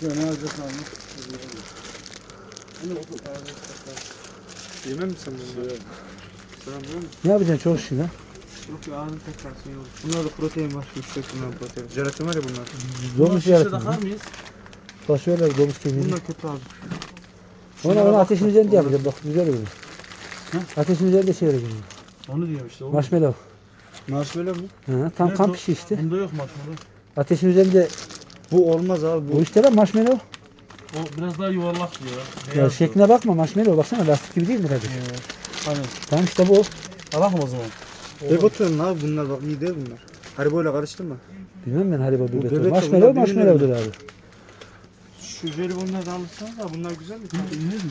Cenaze kalmış. Yemem mi sen bunu? Sen biliyor musun? Ne yapacaksın çok işin ha? Yok ya ağzını takarsın yok. Bunlarda protein var. Yüksek bunlar protein. Jelatin var ya bunlar. Domuz Şişe yaratın. takar mıyız? Şöyle domuz kemiğini. Bunlar kötü abi. Onu, onu ateşin üzerinde yapacağım. Bak güzel olur. Ateşin üzerinde şey çevireceğim. Onu diyorum işte. oğlum. Marshmallow. Marshmallow mu? Ha, tam kamp işi işte. Bunda yok marshmallow. Ateşin üzerinde Bu olmaz abi. bu işte lan marshmallow. O biraz daha yuvarlak diyor. Ya Beyaz şekline bakma marshmallow baksana lastik gibi değil mi kardeşim? Evet. Hani Tamam işte bu. alak mı o zaman? Beboton abi bunlar bak iyi değil bunlar. Haribo ile karıştırma. Bilmem ben Haribo Bu bir bebek de Marshmallow bunlar marshmallow'dur abi. Şu jelibonları da alırsanız da bunlar güzel mi? İnir mi?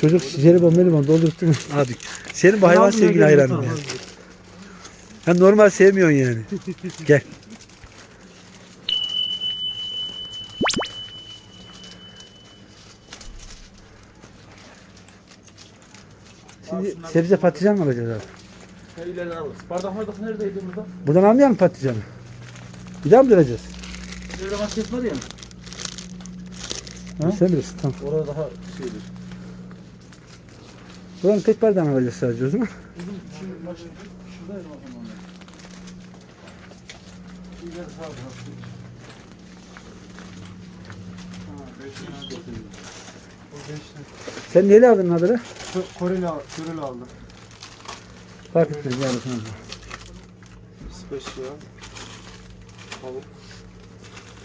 Çocuk jelibon melibon doldurup durmuş. Abi senin bu hayvan sevgin hayranım ya. Sen normal sevmiyorsun yani. Gel. Şimdi sebze patlıcan mı alacağız abi? Ha, ileri alırız. Bardak bardak neredeydi burada? Buradan almayalım patlıcanı. Bir daha mı döneceğiz? Şöyle basket var ya. Ha? Sen bilirsin tamam. Orada daha şeydir. Buranın tek bardağını alacağız sadece o zaman. Bizim şimdi baş şuradaydı o zaman. İleri sağ Sen neyle aldın haberi? Koreli, Koreli aldı. Fark etmez yani. tamam. Special. Tavuk.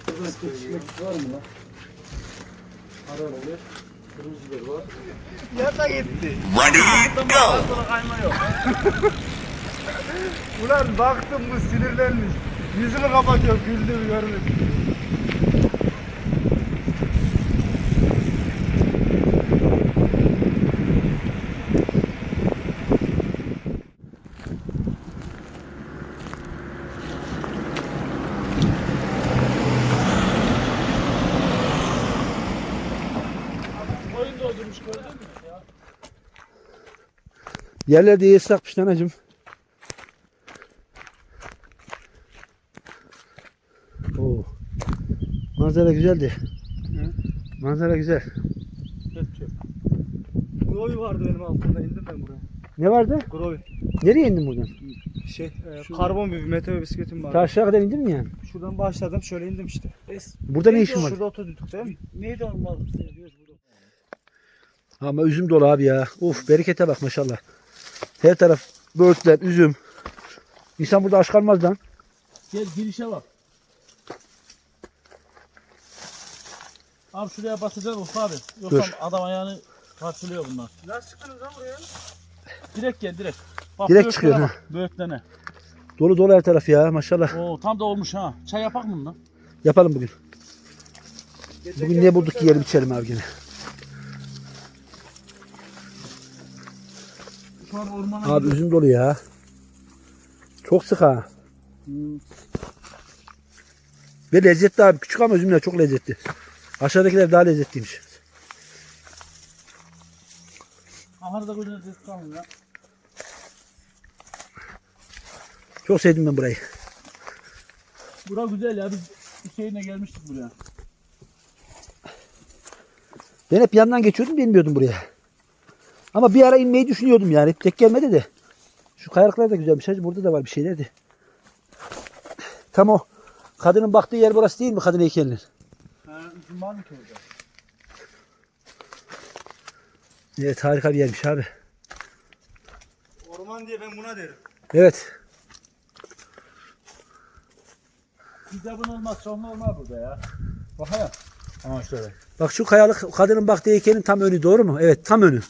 Burada keçilik var mı lan? Ara oluyor. Kırmızı biber var. Nerede gitti? Sonra kayma yok. Ulan baktım bu sinirlenmiş. Yüzünü kapatıyor güldüğümü görmedim. Yerler de iyi ıslakmış lanacım. Oo. Manzara güzeldi. Manzara güzel. Grovi vardı benim altımda indim ben buraya. Ne vardı? Grovi. Nereye indin buradan? Şey, e, karbon bir meteor bisikletim vardı. Aşağı kadar indin mi yani? Şuradan başladım şöyle indim işte. Burada ne işin var? Şurada oturduk değil mi? Neydi seviyoruz burada? Ama üzüm dolu abi ya. Of berekete bak maşallah. Her taraf böğürtler, üzüm. İnsan burada aç kalmaz lan. Gel girişe bak. Abi şuraya basacağız Ufuk abi. Yoksa Dur. adam ayağını parçalıyor bunlar. Nasıl çıktınız lan buraya? Direkt gel direkt. Bak, Direkt çıkıyor, bak, Böğürtlene. Dolu dolu her taraf ya maşallah. Oo tam da olmuş ha. Çay yapak mı bundan? Yapalım bugün. Bugün ne bulduk yiyelim içelim abi gene. An ormana Abi üzüm dolu ya. Çok sık ha. Hmm. Ve lezzetli abi. Küçük ama üzümler çok lezzetli. Aşağıdakiler daha lezzetliymiş. Ahırda gözüne ses kalmıyor ya. Çok sevdim ben burayı. Bura güzel ya. Biz Hüseyin'le gelmiştik buraya. Ben hep yandan geçiyordum bilmiyordum buraya. Ama bir ara inmeyi düşünüyordum yani. Tek gelmedi de. Şu kayalıklar da güzelmiş. Burada da var bir şeylerdi. Tam o kadının baktığı yer burası değil mi kadın heykelinin? Var mı orada? Evet harika bir yermiş abi. Orman diye ben buna derim. Evet. Bunun olmaz. Çok normal burada ya. Bak ya. Ama şöyle. Bak şu kayalık kadının baktığı heykelin tam önü doğru mu? Evet tam önü.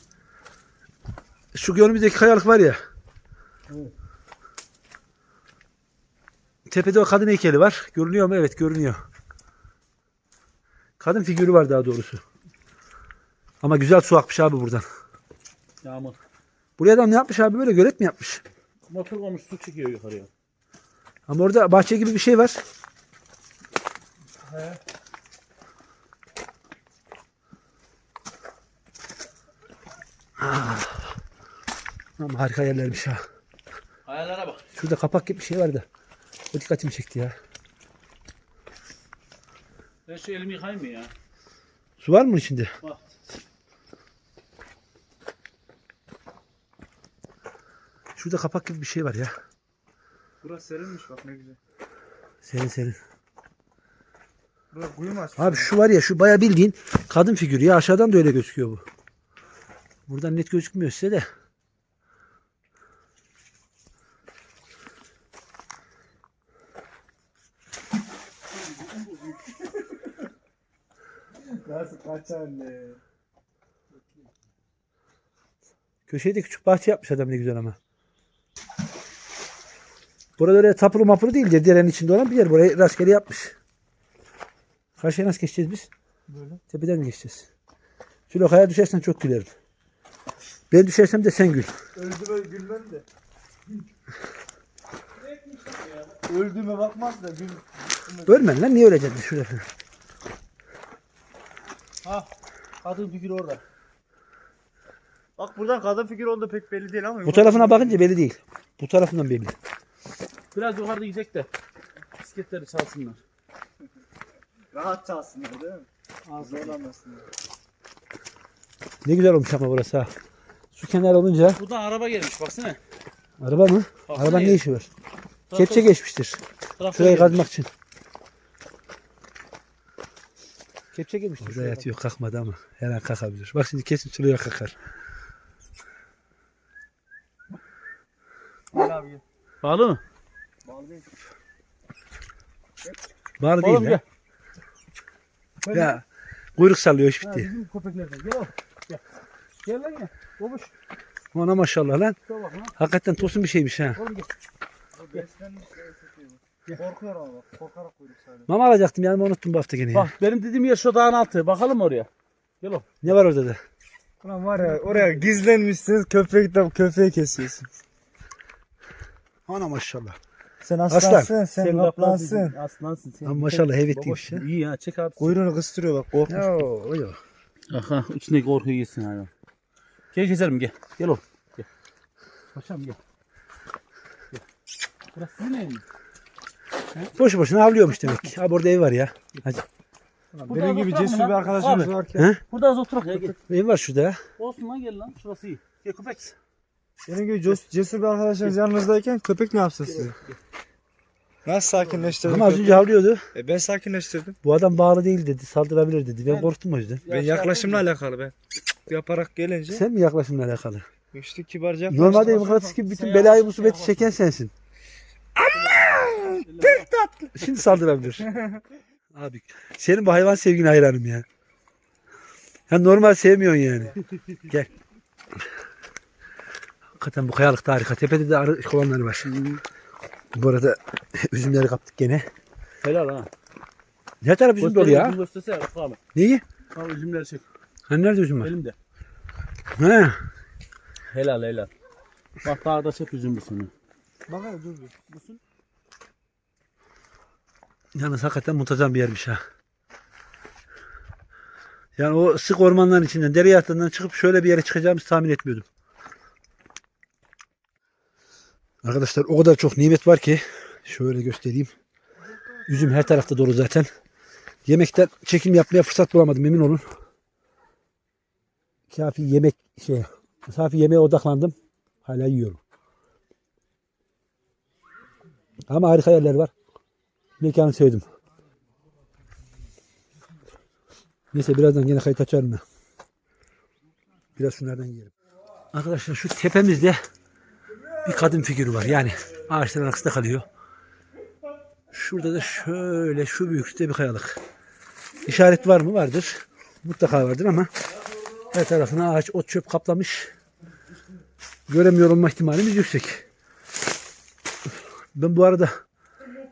Şu önümüzdeki kayalık var ya. Evet. Tepede o kadın heykeli var. Görünüyor mu? Evet görünüyor. Kadın figürü var daha doğrusu. Ama güzel su akmış abi buradan. Yağmur. Buraya adam ne yapmış abi böyle gölet mi yapmış? Motor olmuş su çıkıyor yukarıya. Ama orada bahçe gibi bir şey var. He. Ama harika yerlermiş ha. Ayarlara bak. Şurada kapak gibi bir şey vardı. O dikkatimi çekti ya. Ben şu elimi yıkayayım mı ya? Su var mı içinde? Bak. Şurada kapak gibi bir şey var ya. Burası serinmiş bak ne güzel. Senin senin. Burası kuyu mu açmış? Abi şu var ya şu baya bildiğin kadın figürü ya aşağıdan da öyle gözüküyor bu. Buradan net gözükmüyor size de. Nasıl kaçar ne? Köşeye de küçük bahçe yapmış adam ne güzel ama. Burada öyle tapulu mapulu değil de derenin içinde olan bir yer. Burayı rastgele yapmış. Karşıya nasıl geçeceğiz biz? Böyle. Tepeden mi geçeceğiz? Şöyle kaya düşersen çok gülerim. Ben düşersem de sen gül. Öldüme gülmem de. Öldüğüme bakmaz da gül. Ölmen lan niye öleceksin şurada? Ha. Kadın figürü orada. Bak buradan kadın figürü onda pek belli değil ama. Bu tarafına bakınca belli değil. Bu tarafından belli. Biraz yukarıda gidecek de. Bisikletleri çalsınlar. Rahat çalsınlar değil mi? Zorlamasınlar. Ne güzel olmuş ama burası ha. Su kenarı olunca. Buradan araba gelmiş baksana. Araba mı? Baksana Arabanın ne işi var? Kepçe geçmiştir. Traktör Şurayı gelmiş. kazmak için. Kepçe gelmiştir. Burada yatıyor kalkmadı ama. Her an kalkabilir. Bak şimdi kesin şuraya kalkar. Gel abi gel. Bağlı mı? Bağlı değil. Bağlı değil Oğlum ya. gel. Ya kuyruk sallıyor iş Ha, bitti. bizim köpeklerden. Gel oğlum. Gel. Gel lan gel. Babuş. Ona maşallah lan. Bak lan. Hakikaten tosun bir şeymiş ha. Oğlum gel. O Korkuyor ama bak. Korkarak kuyruk sadece. Mama alacaktım yani unuttum bu hafta gene ya. Bak benim dediğim yer şu dağın altı. Bakalım oraya. Gel oğlum. Ne var orada da? Ulan var ya oraya gizlenmişsiniz köpek de köpeği kesiyorsun. Ana maşallah. Sen Aslan. aslansın, sen kaplansın. Aslansın sen. Ama maşallah hevetliymiş ya. İyi ya çek abi. Kuyruğunu kıstırıyor bak korkmuş. Ya o yok. Aha içindeki korkuyu yesin hayvan. Gel keselim gel. Gel oğlum. Gel. Paşam gel. Gel. Burası ev mi? Boşu boşuna avlıyormuş demek ki. Ha burada ev var ya. Hadi. Benim gibi cesur bir arkadaşımız varken. He? Burada az oturak ya gel. Ev var şurada ya. Olsun lan gel lan. Şurası iyi. Gel köpek. Benim gibi ces- cesur bir arkadaşınız yanınızdayken köpek ne yapsın sizi? Nasıl sakinleştirdim? Ama az önce avlıyordu. E ben sakinleştirdim. Bu adam bağlı değil dedi. Saldırabilir dedi. Ben korktum o yüzden. Ben yaklaşımla alakalı ben. Yaparak gelince Sen mi yaklaşımla alakalı? işte kibarca yaklaştım. Normalde mıknatıs gibi bütün belayı musibeti çeken sensin. Pek tatlı. Şimdi saldırabilir. Abi senin bu hayvan sevgine hayranım ya. Ya normal sevmiyorsun yani. Gel. Hakikaten bu kayalık da harika. Tepede de arı kovanları var. Bu arada üzümleri kaptık gene. Helal ha. Her taraf üzüm dolu ya. Bak abi. Neyi? Al üzümleri çek. Hani nerede üzüm var? Elimde. He. Helal helal. Bak dağda çek üzüm sonu. Bak hele dur dur. Yalnız hakikaten muntazam bir yermiş ha. Yani o sık ormanların içinden, dere yatağından çıkıp şöyle bir yere çıkacağımızı tahmin etmiyordum. Arkadaşlar o kadar çok nimet var ki şöyle göstereyim. Üzüm her tarafta dolu zaten. Yemekten çekim yapmaya fırsat bulamadım emin olun. Kafi yemek şey, kafi yemeğe odaklandım. Hala yiyorum. Ama harika yerler var. Mekanı sevdim. Neyse birazdan yine kayıt açarım ben. Biraz şunlardan yiyelim. Arkadaşlar şu tepemizde bir kadın figürü var. Yani ağaçların arkasında kalıyor. Şurada da şöyle şu büyüklükte bir kayalık. İşaret var mı? Vardır. Mutlaka vardır ama her tarafına ağaç, ot, çöp kaplamış. Göremiyor olma ihtimalimiz yüksek. Ben bu arada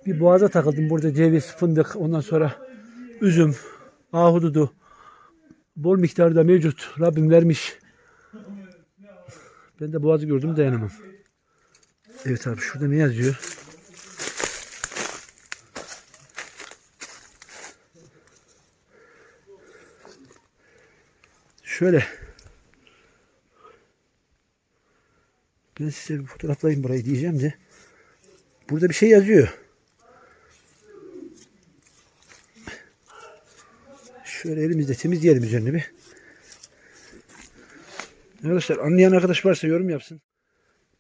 bir boğaza takıldım. Burada ceviz, fındık, ondan sonra üzüm, ahududu bol miktarda mevcut. Rabbim vermiş. Ben de boğazı gördüm dayanamam. Evet abi şurada ne yazıyor? Şöyle. Ben size bir fotoğraflayayım burayı diyeceğim de. Burada bir şey yazıyor. Şöyle elimizde temizleyelim üzerine bir. Arkadaşlar anlayan arkadaş varsa yorum yapsın.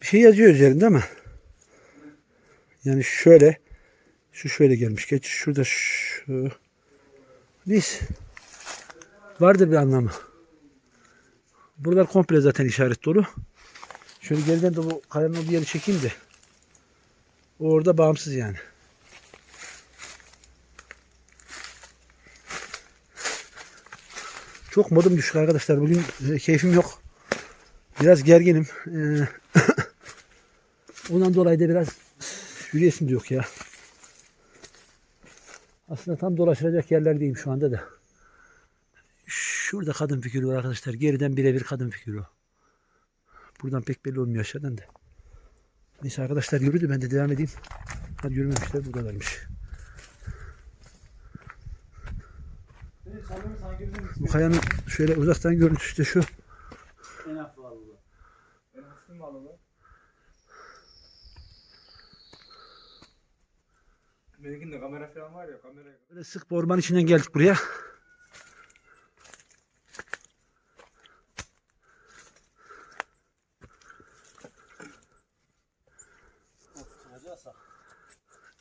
Bir şey yazıyor üzerinde ama. Yani şöyle. Şu şöyle gelmiş. Geç şurada şu. Neyse. Vardır bir anlamı. Buralar komple zaten işaret dolu. Şöyle geriden de bu kayanın olduğu yeri çekeyim de. O orada bağımsız yani. Çok modum düşük arkadaşlar. Bugün e, keyfim yok. Biraz gerginim. Ee, ondan dolayı da biraz yürüyesim de yok ya. Aslında tam dolaşılacak yerlerdeyim şu anda da. Şurada kadın figürü var arkadaşlar. Geriden birebir kadın figürü. Buradan pek belli olmuyor aşağıdan da. Neyse arkadaşlar yürüdü. Ben de devam edeyim. Hadi yürümemişler. Burada varmış. Bu kayanın şöyle uzaktan görüntüsü de şu. Alalım? Benimkinde kamera falan var ya kamera. Böyle sık bir orman içinden geldik buraya.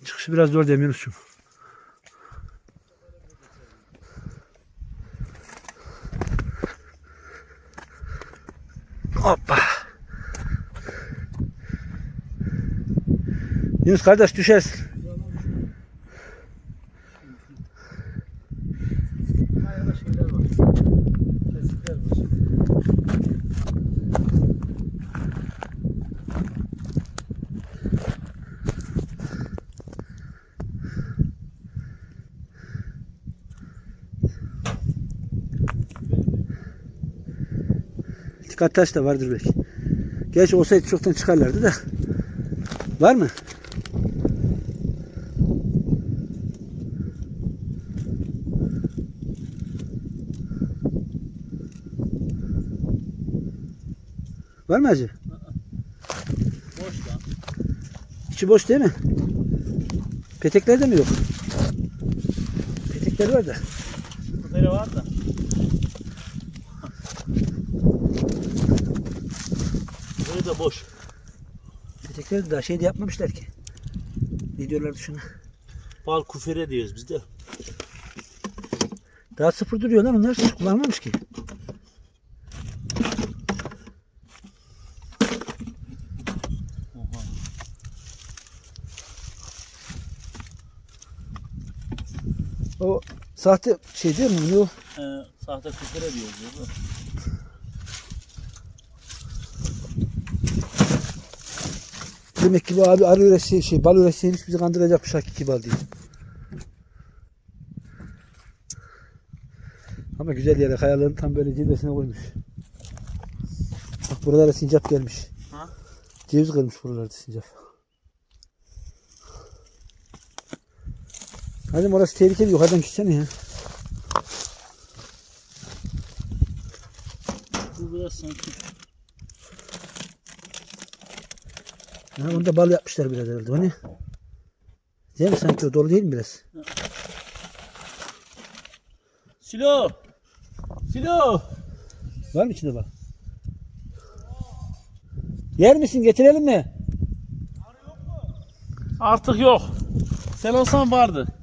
Çıkışı biraz zor demiyoruz çünkü. Yunus kardeş düşersin. Dikkat taş da vardır belki. Gerçi olsaydı çoktan çıkarlardı da. Var mı? Var mı acı? Boş lan. İçi boş değil mi? Petekler de mi yok? Petekler var da. Böyle var da. Böyle de boş. Petekler de daha şey de yapmamışlar ki. Ne diyorlardı şuna? Bal kufere diyoruz biz de. Daha sıfır duruyor lan onlar hiç kullanmamış ki. Oha. O sahte şey değil mi? Bu Ee, sahte kufere diyoruz. değil mi? demek ki bu abi arı üresi şey bal üresiymiş bizi kandıracakmış hakiki bal değil. Ama güzel yere kayaların tam böyle zirvesine koymuş. Bak buralara sincap gelmiş. Ha? Ceviz kırmış buralarda sincap. Hadi orası tehlikeli yukarıdan gitsene ya. Bu biraz sanki Ha, onda bal yapmışlar biraz herhalde. O ne? Değil mi sanki o dolu değil mi biraz? Silo! Silo! Var mı içinde bal? Yer misin? Getirelim mi? Artık yok. Sen olsan vardı.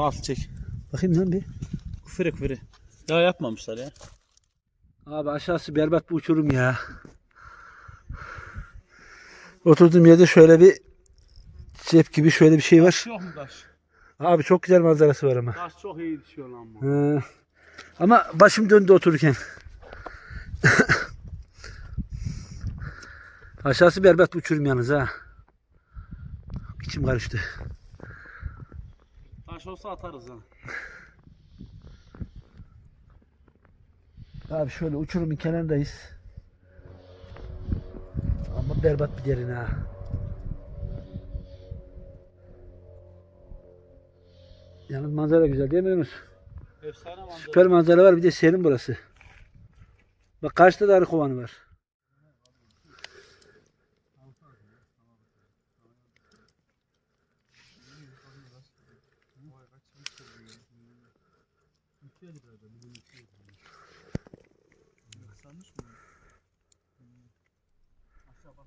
Bal çek. Bakayım lan bir. Kufere kufere. Ya yapmamışlar ya. Abi aşağısı berbat bir uçurum ya. Oturduğum yerde şöyle bir cep gibi şöyle bir şey var. Yok mu taş? Abi çok güzel manzarası var ama. Taş çok iyi düşüyor lan bu. Ha. Ama başım döndü otururken. Aşağısı berbat bir uçurum yalnız ha. İçim karıştı. Taş olsa atarız ha. Abi şöyle uçurumun kenarındayız. Ama berbat bir derin ha. Yalnız manzara güzel değil mi Yunus? Efsane manzara. Süper manzara var bir de serin burası. Bak karşıda da arı kovanı var. Kısalmış mı? Aşağı bak.